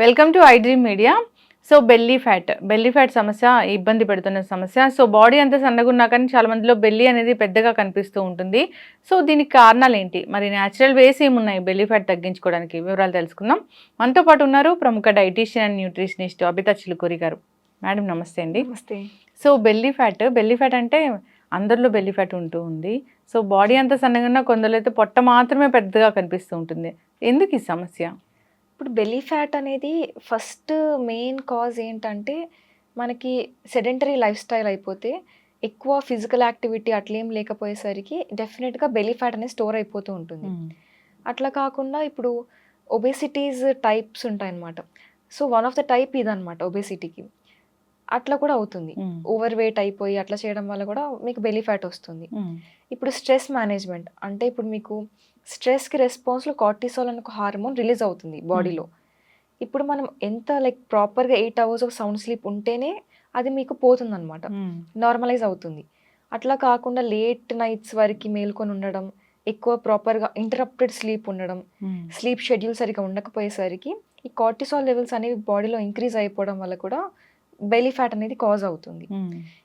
Welcome to I dream media so belly fat belly fat సమస్య ఇబ్బంది పెడుతున్న సమస్య. సో బాడీ అంతా సన్నగా ఉన్నా కానీ చాలా మందిలో బెల్లీ అనేది పెద్దగా కనిపిస్తూ ఉంటుంది. సో దీనికి కారణాలు ఏంటి? మరి న్యాచురల్ వేస్ ఏమున్నాయి బెల్లీ ఫ్యాట్ తగ్గించుకోవడానికి? వివరాలు తెలుసుకుందాం. మనతో పాటు ఉన్నారు ప్రముఖ dietitian and nutritionist Abitha Chilukuri garu. Madam నమస్తే అండి. నమస్తే. So belly fat belly fat అంటే అందరిలో బెల్లీ ఫ్యాట్ ఉంటూ ఉంది. సో బాడీ అంతా సన్నగా ఉన్నా కొందరు అయితే పొట్ట మాత్రమే పెద్దగా కనిపిస్తూ ఉంటుంది. ఎందుకు ఈ సమస్య? ఇప్పుడు బెల్లీ ఫ్యాట్ అనేది ఫస్ట్ మెయిన్ కాజ్ ఏంటంటే మనకి సెడెంటరీ లైఫ్ స్టైల్ అయిపోతే ఎక్కువ ఫిజికల్ యాక్టివిటీ అట్లేం లేకపోయేసరికి డెఫినెట్గా బెల్లీ ఫ్యాట్ అనేది స్టోర్ అయిపోతూ ఉంటుంది. అట్లా కాకుండా ఇప్పుడు ఒబేసిటీస్ టైప్స్ ఉంటాయన్నమాట. So one of the type ఇదన్నమాట ఒబేసిటీకి అట్లా కూడా అవుతుంది. ఓవర్ వెయిట్ అయిపోయి అట్లా చేయడం వల్ల కూడా మీకు బెల్లీ ఫ్యాట్ వస్తుంది. ఇప్పుడు స్ట్రెస్ మేనేజ్మెంట్ అంటే ఇప్పుడు మీకు స్ట్రెస్కి రెస్పాన్స్లో కార్టిసాల్ అనే ఒక హార్మోన్ రిలీజ్ అవుతుంది బాడీలో ఇప్పుడు మనం ఎంత లైక్ ప్రాపర్గా eight hours of sound sleep ఉంటేనే అది మీకు పోతుందన్నమాట. నార్మలైజ్ అవుతుంది. అట్లా కాకుండా లేట్ నైట్స్ వరకు మేల్కొని ఉండడం ఎక్కువ ప్రాపర్గా ఇంటరప్టెడ్ స్లీప్ ఉండడం స్లీప్ షెడ్యూల్ సరిగా ఉండకపోయేసరికి ఈ కార్టిసాల్ లెవెల్స్ అనేవి బాడీలో ఇంక్రీజ్ అయిపోవడం వల్ల కూడా బెలీ ఫ్యాట్ అనేది కాజ్ అవుతుంది.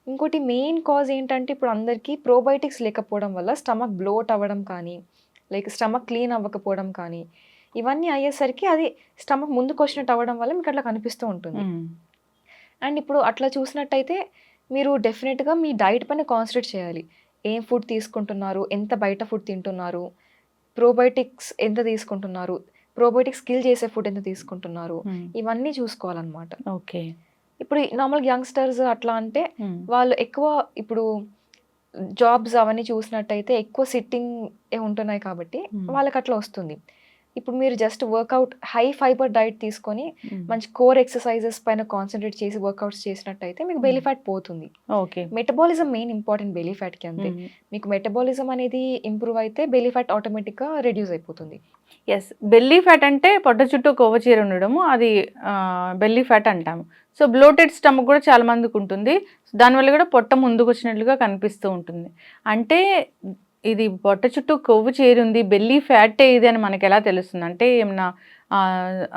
ఇంకోటి మెయిన్ కాజ్ ఏంటంటే ఇప్పుడు అందరికీ ప్రోబయోటిక్స్ లేకపోవడం వల్ల స్టమక్ బ్లోట్ అవ్వడం కానీ లైక్ స్టమక్ క్లీన్ అవ్వకపోవడం కానీ ఇవన్నీ అయ్యేసరికి అది స్టమక్ ముందుకు వచ్చినట్టు అవ్వడం వల్ల మీకు అట్లా కనిపిస్తూ ఉంటుంది. అండ్ ఇప్పుడు అట్లా చూసినట్టయితే మీరు డెఫినెట్గా మీ డైట్ పైన కాన్సన్ట్రేట్ చేయాలి. ఏం ఫుడ్ తీసుకుంటున్నారు? ఎంత బయట ఫుడ్ తింటున్నారు? ప్రోబయోటిక్స్ ఎంత తీసుకుంటున్నారు? ప్రోబయోటిక్స్ కిల్ చేసే ఫుడ్ ఎంత తీసుకుంటున్నారు? ఇవన్నీ చూసుకోవాలన్నమాట. ఓకే ఇప్పుడు నార్మల్ యంగ్స్టర్స్ అట్లా అంటే వాళ్ళు ఎక్కువ ఇప్పుడు జాబ్స్ అవన్నీ చూసినట్టయితే ఎక్కువ సిట్టింగ్ ఉంటున్నాయి కాబట్టి వాళ్ళకి అట్లా వస్తుంది. ఇప్పుడు మీరు just workout high fibre diet తీసుకొని మంచి కోర్ ఎక్సర్సైజెస్ పైన కాన్సన్ట్రేట్ చేసి వర్కౌట్స్ చేసినట్టయితే మీకు బెలీ ఫ్యాట్ పోతుంది. Okay metabolism main important belly ఫ్యాట్కి అంతే. మీకు మెటబాలిజం అనేది ఇంప్రూవ్ అయితే బెలీ ఫ్యాట్ ఆటోమేటిక్గా రెడ్యూస్ అయిపోతుంది. ఎస్ బెల్లీ ఫ్యాట్ అంటే పొట్ట చుట్టూ కొవ్వు చీర ఉండడము అది బెల్లీ ఫ్యాట్ అంటాము సో బ్లోటెడ్ స్టమక్ కూడా చాలా మందికి ఉంటుంది. దానివల్ల కూడా పొట్ట ముందుకు వచ్చినట్లుగా కనిపిస్తూ ఉంటుంది. అంటే ఇది పొట్ట చుట్టూ కొవ్వు చేరి ఉంది బెల్లీ ఫ్యాట్ ఇది అని మనకి ఎలా తెలుస్తుంది? అంటే ఏమన్నా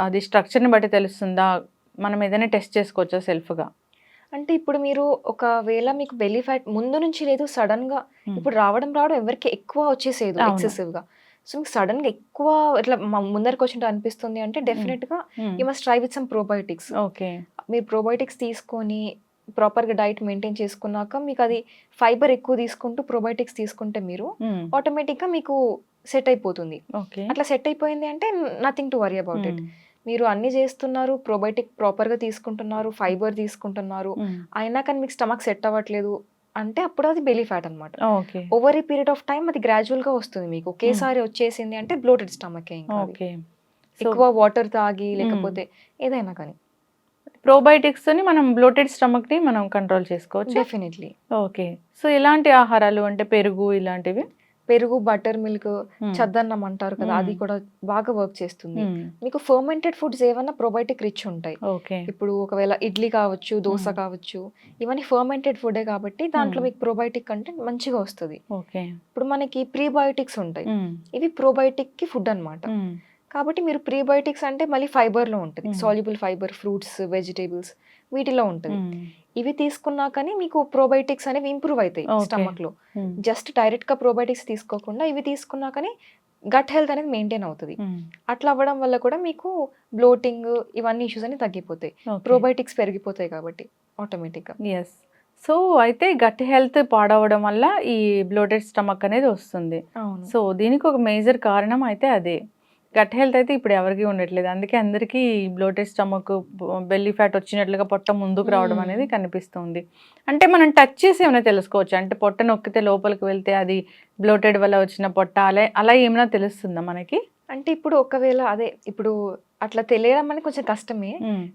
అది స్ట్రక్చర్ని బట్టి తెలుస్తుందా? మనం ఏదైనా టెస్ట్ చేసుకోవచ్చా సెల్ఫ్గా? అంటే ఇప్పుడు మీరు ఒకవేళ మీకు బెల్లీ ఫ్యాట్ ముందు నుంచి లేదు సడన్గా ఇప్పుడు రావడం రావడం ఎవరికి ఎక్కువ వచ్చేసేది అవును. ఎక్సెసివ్గా సో మీకు సడన్గా ఎక్కువ ఇట్లా ముందరికి వచ్చినట్టు అనిపిస్తుంది అంటే డెఫినెట్గా you must try with some probiotics. Okay. మీరు ప్రోబయోటిక్స్ తీసుకొని ప్రాపర్గా డైట్ మెయింటైన్ చేసుకున్నాక మీకు అది ఫైబర్ ఎక్కువ తీసుకుంటూ ప్రోబయోటిక్స్ తీసుకుంటే మీరు ఆటోమేటిక్గా మీకు సెట్ అయిపోతుంది. ఓకే అట్లా సెట్ అయిపోయింది అంటే nothing to worry about it మీరు అన్ని చేస్తున్నారు ప్రోబయోటిక్ ప్రాపర్గా తీసుకుంటున్నారు ఫైబర్ తీసుకుంటున్నారు. అయినా కానీ మీకు స్టమక్ సెట్ అవ్వట్లేదు అంటే అప్పుడు అది బెలీ ఫ్యాట్ అనమాట over a period of time అది గ్రాడ్యువల్గా వస్తుంది మీకు. ఒకేసారి వచ్చేసింది అంటే బ్లోటెడ్ స్టమక్ ఎక్కువ వాటర్ తాగి లేకపోతే ఏదైనా కానీ. ప్రోబయోటిక్స్ని మనం బ్లోటెడ్ స్టమక్ని మనం కంట్రోల్ చేసుకోవచ్చు? డెఫినెట్లీ. ఓకే. సో ఎలాంటి ఆహారాలు అంటే పెరుగు ఇలాంటివి? పెరుగు బటర్ మిల్క్. చద్దన్నం అంటారు కదా అది. కూడా బాగా వర్క్ చేస్తుంది. మీకు ఫర్మెంటెడ్ ఫుడ్స్ ఏమన్నా ప్రోబయోటిక్ రిచ్ ఉంటాయి. ఓకే. ఇప్పుడు ఒకవేళ ఇడ్లీ కావచ్చు దోశ. కావచ్చు ఇవన్నీ ఫర్మెంటెడ్ ఫుడే కాబట్టి దాంట్లో. మీకు ప్రోబయోటిక్ కంటెంట్ మంచిగా వస్తుంది. ఓకే. ఇప్పుడు మనకి ప్రీబయోటిక్స్ ఉంటాయి. ఇవి ప్రోబయోటిక్కి ఫుడ్ అన్నమాట. కాబట్టి మీరు ప్రీబయోటిక్స్ అంటే మళ్ళీ ఫైబర్లో ఉంటుంది. సాల్యుబుల్ ఫైబర్ ఫ్రూట్స్ వెజిటేబుల్స్ వీటిలో ఉంటుంది. ఇవి తీసుకున్నా కానీ మీకు ప్రోబయోటిక్స్ అనేవి ఇంప్రూవ్ అవుతాయి. స్టమక్లో జస్ట్ డైరెక్ట్గా ప్రోబయోటిక్స్ తీసుకోకుండా ఇవి తీసుకున్నా కానీ గట్ హెల్త్ అనేది మెయింటైన్ అవుతుంది. అట్లా అవ్వడం వల్ల కూడా మీకు బ్లోటింగ్ ఇవన్నీ ఇష్యూస్ అనేవి తగ్గిపోతాయి. ప్రోబయోటిక్స్ పెరిగిపోతాయి కాబట్టి ఆటోమేటిక్గా ఎస్ సో అయితే గట్ హెల్త్ పాడవడం వల్ల ఈ బ్లోటెడ్ స్టమక్ అనేది వస్తుంది. సో దీనికి ఒక మేజర్ కారణం అయితే అదే. గట్ హెల్త్ అయితే ఇప్పుడు ఎవరికి ఉండట్లేదు. అందుకే అందరికీ బ్లోటెడ్ స్టమక్ బెల్లీ ఫ్యాట్ వచ్చినట్లుగా పొట్ట ముందుకు రావడం. అనేది కనిపిస్తుంది. అంటే మనం టచ్ చేసి ఏమైనా తెలుసుకోవచ్చు. అంటే పొట్ట నొక్కితే లోపలికి వెళ్తే అది బ్లోటెడ్ వల్ల వచ్చిన పొట్ట అలా అలా ఏమైనా తెలుస్తుందా మనకి? అంటే ఇప్పుడు ఒకవేళ అదే ఇప్పుడు అట్లా తెలియడం అనేది కొంచెం కష్టమే.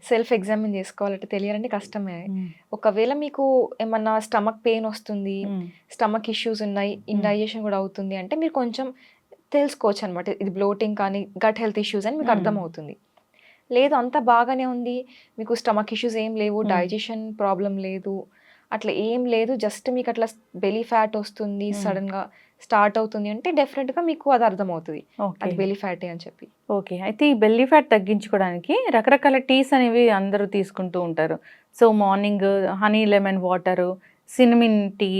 సెల్ఫ్ ఎగ్జామిన్ చేసుకోవాలంటే తెలియాలంటే కష్టమే. ఒకవేళ మీకు ఏమన్నా స్టమక్ పెయిన్ వస్తుంది స్టమక్ ఇష్యూస్ ఉన్నాయి ఇండైజెషన్ కూడా అవుతుంది అంటే మీరు కొంచెం తెలుసుకోవచ్చు అనమాట ఇది బ్లోటింగ్ కానీ గట్ హెల్త్ ఇష్యూస్ అని మీకు Hmm. అర్థమవుతుంది. లేదు అంత బాగానే ఉంది. మీకు స్టమక్ ఇష్యూస్ ఏం లేవు Hmm. డైజెషన్ ప్రాబ్లం లేదు. అట్లా ఏం లేదు. జస్ట్ మీకు అట్లా బెలీ ఫ్యాట్ వస్తుంది Hmm. సడన్గా స్టార్ట్ అవుతుంది అంటే డెఫినెట్గా మీకు అది అర్థమవుతుంది. అది బెలీ ఫ్యాటే అని చెప్పి. ఓకే అయితే ఈ బెల్లీ ఫ్యాట్ తగ్గించుకోవడానికి రకరకాల టీస్ అనేవి అందరూ తీసుకుంటూ ఉంటారు. So morning honey lemon water cinnamon tea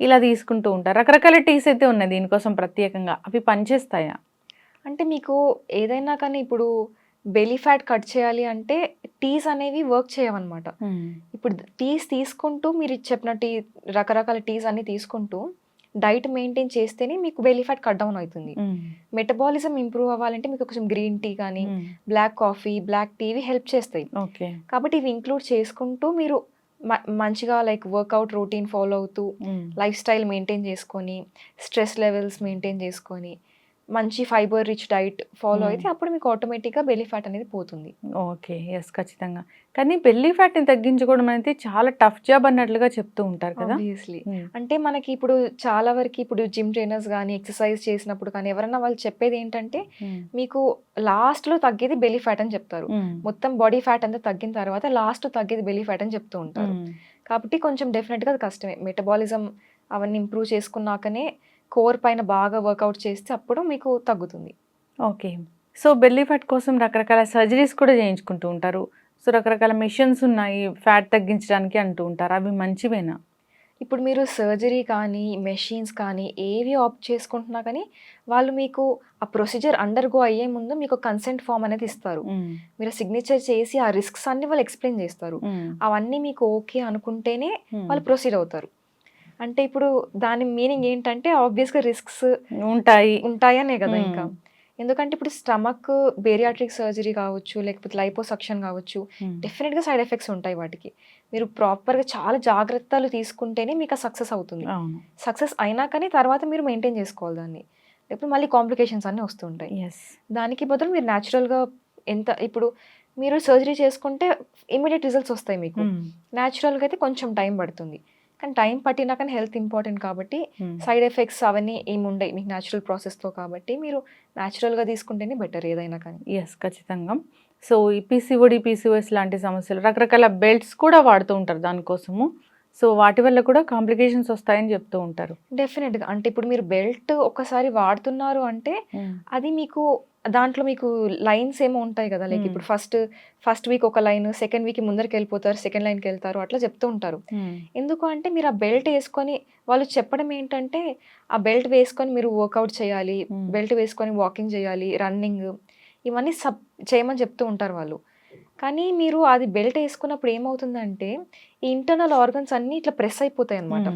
ఇలా తీసుకుంటూ ఉంటారు. రకరకాల టీస్ అయితే ఉన్నాయి దీనికోసం ప్రత్యేకంగా. అవి పనిచేస్తాయా? అంటే మీకు ఏదైనా కానీ ఇప్పుడు బెలీ ఫ్యాట్ కట్ చేయాలి అంటే టీస్ అనేవి వర్క్ చేయవన్నమాట. ఇప్పుడు టీస్ తీసుకుంటూ మీరు చెప్పినట్టు ఈ రకరకాల టీస్ అన్ని తీసుకుంటూ డైట్ మెయింటైన్ చేస్తేనే మీకు బెలీ ఫ్యాట్ కట్ డౌన్ అవుతుంది. మెటబాలిజం ఇంప్రూవ్ అవ్వాలంటే మీకు కొంచెం గ్రీన్ టీ కానీ బ్లాక్ కాఫీ బ్లాక్ టీ ఇవి హెల్ప్ చేస్తాయి. ఓకే. కాబట్టి ఇవి ఇంక్లూడ్ చేసుకుంటూ మీరు మంచిగా లైక్ వర్కౌట్ రొటీన్ ఫాలో అవుతూ లైఫ్ స్టైల్ మెయింటైన్ చేసుకొని స్ట్రెస్ లెవెల్స్ మెయింటైన్ చేసుకొని మంచి fibre rich diet follow Hmm. అయితే అప్పుడు మీకు ఆటోమేటిక్గా బెలీ ఫ్యాట్ అనేది పోతుంది. ఓకే. ఎస్ ఖచ్చితంగా. కానీ బెల్లీ ఫ్యాట్ని తగ్గించుకోవడం అనేది చాలా టఫ్ జాబ్ అన్నట్లుగా చెప్తూ ఉంటారు కదా? ఆబ్వియస్లీ అంటే మనకి ఇప్పుడు చాలా వరకు ఇప్పుడు జిమ్ ట్రైనర్స్ కానీ ఎక్సర్సైజ్ చేసినప్పుడు కానీ ఎవరైనా వాళ్ళు చెప్పేది ఏంటంటే మీకు లాస్ట్లో తగ్గేది బెలీ ఫ్యాట్ అని చెప్తారు. మొత్తం బాడీ ఫ్యాట్ అంతా తగ్గిన తర్వాత లాస్ట్ తగ్గేది బెలీ ఫ్యాట్ అని చెప్తూ ఉంటారు. కాబట్టి కొంచెం డెఫినెట్గా అది కష్టమే. మెటబాలిజం అవన్నీ ఇంప్రూవ్ చేసుకున్నాకనే కోర్ పైన బాగా వర్కౌట్ చేస్తే అప్పుడు మీకు తగ్గుతుంది. ఓకే. సో బెల్లీ ఫ్యాట్ కోసం రకరకాల సర్జరీస్ కూడా చేయించుకుంటూ ఉంటారు. సో రకరకాల మిషన్స్ ఉన్నాయి ఫ్యాట్ తగ్గించడానికి అంటూ ఉంటారు. అవి మంచివేనా? ఇప్పుడు మీరు సర్జరీ కానీ మెషిన్స్ కానీ ఏవి ఆప్ట్ చేసుకుంటున్నా కానీ వాళ్ళు మీకు ఆ ప్రొసీజర్ అండర్ గో అయ్యే ముందు మీకు కన్సెంట్ ఫామ్ అనేది ఇస్తారు. మీరు సిగ్నేచర్ చేసి ఆ రిస్క్స్ అన్ని వాళ్ళు ఎక్స్ప్లెయిన్ చేస్తారు. అవన్నీ మీకు ఓకే అనుకుంటేనే వాళ్ళు ప్రొసీడ్ అవుతారు. అంటే ఇప్పుడు దాని మీనింగ్ ఏంటంటే ఆబ్వియస్గా రిస్క్స్ ఉంటాయి. ఉంటాయనే కదా ఇంకా. ఎందుకంటే ఇప్పుడు స్టమక్ బేరియాట్రిక్ సర్జరీ కావచ్చు లేకపోతే లైపోసక్షన్ కావచ్చు డెఫినెట్గా సైడ్ ఎఫెక్ట్స్ ఉంటాయి వాటికి. మీరు ప్రాపర్గా చాలా జాగ్రత్తలు తీసుకుంటేనే మీకు సక్సెస్ అవుతుంది. సక్సెస్ అయినా కానీ తర్వాత మీరు మెయింటైన్ చేసుకోవాలి దాన్ని. లేకపోతే మళ్ళీ కాంప్లికేషన్స్ అన్నీ వస్తుంటాయి. దానికి బదులు మీరు న్యాచురల్గా ఎంత ఇప్పుడు మీరు సర్జరీ చేసుకుంటే ఇమీడియట్ రిజల్ట్స్ వస్తాయి మీకు. న్యాచురల్గా అయితే కొంచెం టైం పడుతుంది. కానీ టైం పట్టినా కానీ హెల్త్ ఇంపార్టెంట్ కాబట్టి సైడ్ ఎఫెక్ట్స్ అవన్నీ ఏమి ఉండవు మీకు న్యాచురల్ ప్రాసెస్తో కాబట్టి మీరు న్యాచురల్గా తీసుకుంటేనే బెటర్ ఏదైనా కానీ. ఎస్ ఖచ్చితంగా. సో ఈ పీసీఓడి పీసీఓఎస్ లాంటి సమస్యలు రకరకాల బెల్ట్స్ కూడా వాడుతూ ఉంటారు దానికోసము. సో వాటి వల్ల కూడా కాంప్లికేషన్స్ వస్తాయని చెప్తూ ఉంటారు. డెఫినెట్గా. అంటే ఇప్పుడు మీరు బెల్ట్ ఒకసారి వాడుతున్నారు అంటే అది మీకు దాంట్లో మీకు లైన్స్ ఏమో ఉంటాయి కదా లైక్. ఇప్పుడు ఫస్ట్ ఫస్ట్ వీక్ ఒక లైన్ సెకండ్ వీక్ ముందరికి వెళ్ళిపోతారు సెకండ్ లైన్కి వెళ్తారు అట్లా చెప్తూ ఉంటారు ఎందుకు అంటే మీరు ఆ బెల్ట్ వేసుకొని వాళ్ళు చెప్పడం ఏంటంటే ఆ బెల్ట్ వేసుకొని మీరు వర్కౌట్ చేయాలి. బెల్ట్ వేసుకొని వాకింగ్ చేయాలి రన్నింగ్ ఇవన్నీ సబ్ చేయమని చెప్తూ ఉంటారు వాళ్ళు కానీ మీరు అది బెల్ట్ వేసుకున్నప్పుడు ఏమవుతుందంటే ఈ ఇంటర్నల్ ఆర్గన్స్ అన్నీ ఇట్లా ప్రెస్ అయిపోతాయి అనమాట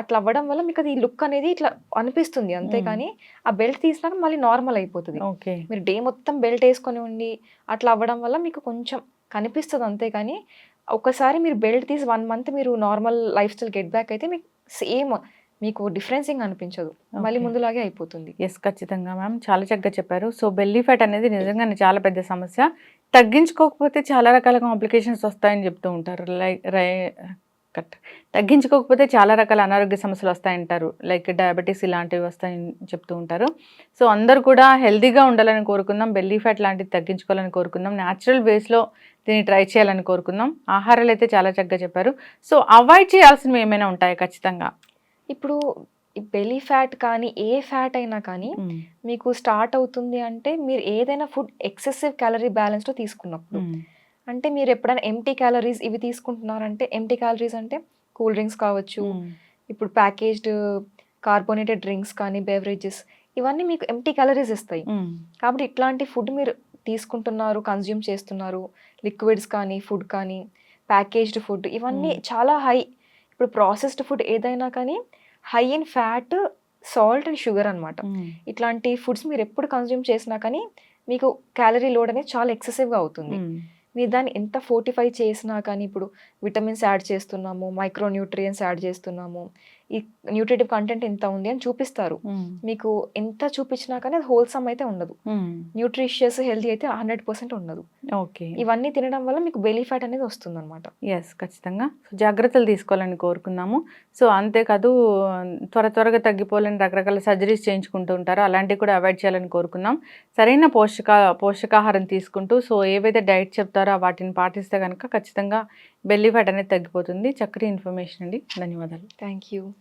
అట్లా అవ్వడం వల్ల మీకు అది లుక్ అనేది ఇట్లా అనిపిస్తుంది అంతేకాని ఆ బెల్ట్ తీసినాక మళ్ళీ నార్మల్ అయిపోతుంది. ఓకే. మీరు డే మొత్తం బెల్ట్ వేసుకొని ఉండి అట్లా అవ్వడం వల్ల మీకు కొంచెం కనిపిస్తుంది అంతేకాని ఒకసారి మీరు బెల్ట్ తీసి వన్ మంత్ మీరు normal lifestyle get back అయితే మీకు సేమ్ మీకు డిఫరెన్సింగ్ అనిపించదు. మళ్ళీ. ముందులాగే అయిపోతుంది. ఎస్ ఖచ్చితంగా మ్యామ్. చాలా చక్కగా చెప్పారు. సో బెల్లీ ఫ్యాట్ అనేది నిజంగానే చాలా పెద్ద సమస్య. తగ్గించుకోకపోతే చాలా రకాల కాంప్లికేషన్స్ వస్తాయని చెప్తూ ఉంటారు. లైక్ రై తగ్గించుకోకపోతే చాలా రకాల అనారోగ్య సమస్యలు వస్తాయంటారు. లైక్ డయాబెటీస్ ఇలాంటివి వస్తాయని చెప్తూ ఉంటారు. సో అందరు కూడా హెల్తీగా ఉండాలని కోరుకుందాం బెల్లీ ఫ్యాట్ లాంటివి తగ్గించుకోవాలని కోరుకుందాం న్యాచురల్ వేస్లో దీన్ని ట్రై చేయాలని కోరుకుందాం. ఆహారాలు అయితే చాలా చక్కగా చెప్పారు. సో అవాయిడ్ చేయాల్సినవి ఏమైనా ఉంటాయా ఖచ్చితంగా? ఇప్పుడు ఈ బెలీ ఫ్యాట్ కానీ ఏ ఫ్యాట్ అయినా కానీ మీకు స్టార్ట్ అవుతుంది అంటే మీరు ఏదైనా ఫుడ్ ఎక్సెసివ్ క్యాలరీ బ్యాలెన్స్లో తీసుకున్నప్పుడు అంటే మీరు ఎప్పుడైనా ఎంటీ క్యాలరీస్ ఇవి తీసుకుంటున్నారంటే ఎంటీ క్యాలరీస్ అంటే కూల్ డ్రింక్స్ కావచ్చు ఇప్పుడు ప్యాకేజ్డ్ కార్బోనేటెడ్ డ్రింక్స్ కానీ బెవరేజెస్ ఇవన్నీ మీకు ఎంటీ క్యాలరీస్ ఇస్తాయి. కాబట్టి ఇట్లాంటి ఫుడ్ మీరు తీసుకుంటున్నారు కన్జ్యూమ్ చేస్తున్నారు లిక్విడ్స్ కానీ ఫుడ్ కానీ ప్యాకేజ్డ్ ఫుడ్ ఇవన్నీ. చాలా హై ఇప్పుడు ప్రాసెస్డ్ ఫుడ్ ఏదైనా కానీ high in fat salt and sugar అన్నమాట. ఇట్లాంటి ఫుడ్స్ మీరు ఎప్పుడు కన్జ్యూమ్ చేసినా కానీ మీకు క్యాలరీ లోడ్ అనేది చాలా ఎక్సెసివ్గా అవుతుంది. మీరు దాన్ని ఎంత ఫోర్టిఫై చేసినా కానీ ఇప్పుడు విటమిన్స్ యాడ్ చేస్తున్నాము మైక్రో న్యూట్రియన్స్ యాడ్ చేస్తున్నాము ఈ న్యూట్రిటివ్ కంటెంట్ ఎంత ఉంది అని చూపిస్తారు. మీకు ఎంత చూపించినా కానీ అది హోల్సమ్ అయితే ఉండదు. న్యూట్రిషియస్ హెల్తీ అయితే హండ్రెడ్ పర్సెంట్ ఉండదు. ఓకే. ఇవన్నీ తినడం వల్ల మీకు బెలీ ఫ్యాట్ అనేది వస్తుంది అనమాట ఎస్ ఖచ్చితంగా జాగ్రత్తలు తీసుకోవాలని కోరుకున్నాము. సో అంతేకాదు త్వర త్వరగా తగ్గిపోవాలని రకరకాల సర్జరీస్ చేయించుకుంటూ ఉంటారు. అలాంటివి కూడా అవాయిడ్ చేయాలని కోరుకున్నాం. సరైన పోషక పోషకాహారం తీసుకుంటూ సో ఏవైతే డైట్ చెప్తారో వాటిని పాటిస్తే కనుక ఖచ్చితంగా బెల్లి ఫ్యాట్ అనేది తగ్గిపోతుంది. చక్కటి ఇన్ఫర్మేషన్ అండి. ధన్యవాదాలు. Thank you.